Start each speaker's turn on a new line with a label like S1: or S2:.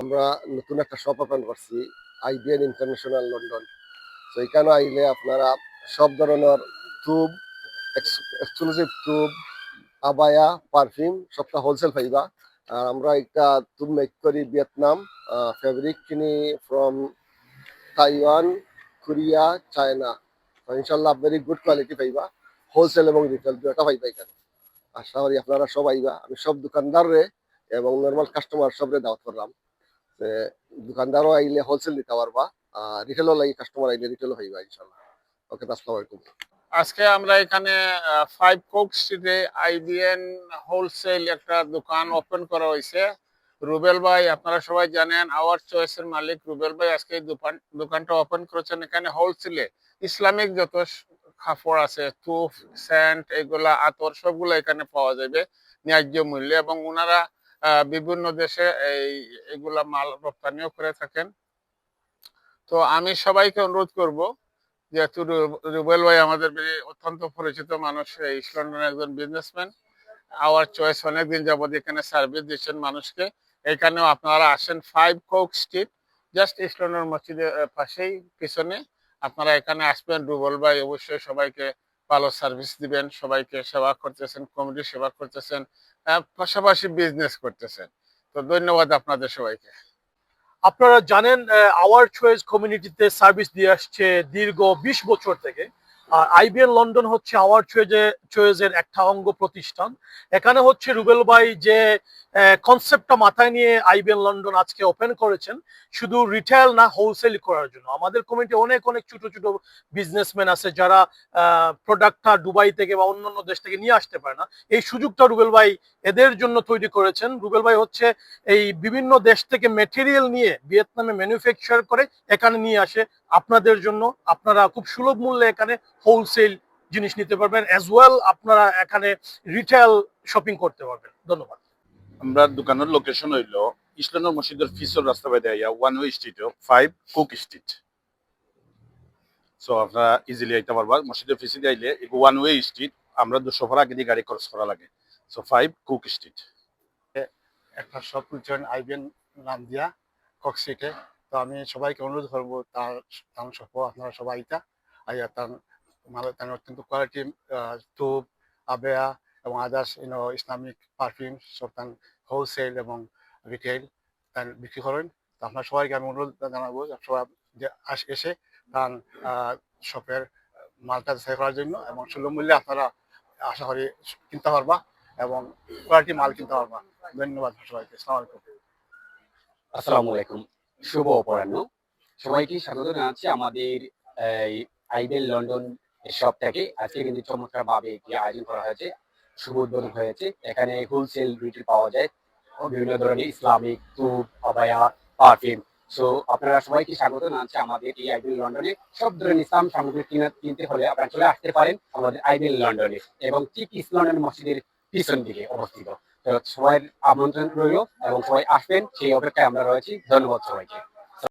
S1: আমরা নতুন একটা শপ ওপেন করছি আইবিএন ইন্টারন্যাশনাল লন্ডন তো এখানে আইলে আপনারা সব ধরনের টুব এক্সক্লুসিভ টুব আবায়া পারফিউম সবটা হোলসেল পাইবা। আর আমরা একটা টুব মেক করি ভিয়েতনাম ফেব্রিক কিনি ফ্রম তাইওয়ান কোরিয়া চায়না ইনশাল্লাহ ভেরি গুড কোয়ালিটি পাইবা হোলসেল এবং রিটেল দুটা পাইবা এখানে। আশা করি আপনারা সব আইবা। আমি সব দোকানদাররে এবং নর্মাল কাস্টমার সবরে দাওয়াত করলাম। দোকানদারও আইলে হোলসেল দিতে পারবা রিটেলও লাগি কাস্টমার আইলে রিটেলও হইবা ইনশাল্লাহ ওকে, আসসালামু আলাইকুম।
S2: আজকে আমরা এখানে ফাইভ কোক স্ট্রিটে আইবিএন হোলসেল একটা দোকান ওপেন করা হয়েছে। রুবেল ভাই, আপনারা সবাই জানেন আওয়ার চয়েসের মালিক রুবেল ভাই আজকে এই দোকান, দোকানটা ওপেন করেছেন এখানে হোলসেলে ইসলামিক যত কাপড় আছে, তুফ স্যান্ড এগুলা, আতর সবগুলো এখানে পাওয়া যাবে, ন্যায্য মূল্যে, এবং ওনারা বিভিন্ন দেশে এই, এগুলা মাল রপ্তানিও করে থাকেন। তো আমি সবাইকে অনুরোধ করব যেহেতু রুবেল ভাই আমাদের অত্যন্ত পরিচিত মানুষ ইস্ট লন্ডনের একজন বিজনেসম্যান আওয়ার চয়েস অনেকদিন যাবত এখানে সার্ভিস দিচ্ছেন মানুষকে। এখানেও আপনারা আসেন five Cook street just East London মসজিদের পাশেই, পিছনে। আপনারা এখানে আসবেন। রুবেল ভাই অবশ্যই সবাইকে ভালো সার্ভিস দিবেন, সবাইকে সেবা করতেছেন কমিটি সেবা করতেছেন পাশাপাশি বিজনেস করতেছেন। তো ধন্যবাদ আপনাদের সবাইকে।
S3: আপনারা জানেন আওয়ার চয়েস কমিউনিটিতে সার্ভিস দিয়ে আসছে দীর্ঘ বিশ বছর থেকে। আর আইবিএন লন্ডন হচ্ছে আওয়ার চয়েসের একটা অঙ্গ প্রতিষ্ঠান। এখানে হচ্ছে রুবেল ভাই যে কনসেপ্টটা মাথায় নিয়ে আইবিএন লন্ডন আজকে ওপেন করেছেন। শুধু রিটেল না হোলসেল করার জন্য। আমাদের কমিটি অনেক অনেক ছোট ছোট বিজনেসম্যান আছে যারা প্রোডাক্টটা দুবাই থেকে বা অন্যান্য দেশ থেকে নিয়ে আসতে পারে না। এই সুযোগটা রুবেল ভাই এদের জন্য তৈরি করেছেন। রুবেল ভাই হচ্ছে এই বিভিন্ন দেশ থেকে মেটেরিয়াল নিয়ে ভিয়েতনামে ম্যানুফ্যাকচার করে এখানে নিয়ে আসে। আপনাদের জন্য আপনারা খুব সুলভ মূল্যে এখানে হোলসেল জিনিস নিতে পারবেন অ্যাজ ওয়েল আপনারা এখানে রিটেল শপিং করতে পারবেন। ধন্যবাদ।
S4: আমরা দোকানের লোকেশন হইল ইসলামের মসজিদের ফিসর রাস্তা বাইতে আইয়া one way street five Cook street so আপনারা ইজিলি আইতে পারবা। মসজিদের ফিসে আইলে ওয়ান ওয়ে স্ট্রিট আমরা দুশো ভাড়া আগে দিয়ে গাড়ি খরচ করা লাগে। সো ফাইভ কুক স্ট্রিট
S5: একটা সব খুলছেন আইবেন নাম দিয়া কক্সিটে তো আমি সবাইকে অনুরোধ করব, তার তার সহ আপনারা সবাই এটা আইয়া তার মানে তার অত্যন্ত কোয়ালিটি টুব আবেয়া এবং others you know Islamic perfume সব হোলসেল এবং রিটেল তার বিক্রি করেন। তো আপনার সবাইকে আমি অনুরোধ জানাব সবাই এসে তার শপের মালটা যাচাই করার জন্য এবং সুলভ মূল্যে আপনারা আশা করি কিনতে পারবা এবং কোয়ালিটি মাল কিনতে পারবা। ধন্যবাদ সবাইকে। আলাইকুম।
S6: আসসালামু আলাইকুম। শুভ অপরাহ্ন। সবাইকে স্বাগত জানাচ্ছি আমাদের, এই আইবেল লন্ডন শপ থেকে। আজকে কিন্তু চমৎকার ভাবে একটি আয়োজন করা হয়েছে। শুভ উদ্বোধন হয়েছে এখানে হোলসেল রিটেল পাওয়া যায় বিভিন্ন ধরনের ইসলামিক টুব আবায়া পারফিউম সো আপনারা সবাইকে স্বাগত জানাচ্ছি আমাদের এই আইবেল লন্ডনে। সব ধরনের ইসলাম সামগ্রী কিনা- কিনতে হলে আপনারা চলে আসতে পারেন আমাদের আইবেল লন্ডনে। এবং ঠিক ইস্ট লন্ডন মসজিদের পিছন দিকে অবস্থিত। তো সবাই আমন্ত্রণ রইল এবং সবাই আসবেন। সেই অপেক্ষায় আমরা রয়েছি। ধন্যবাদ সবাইকে।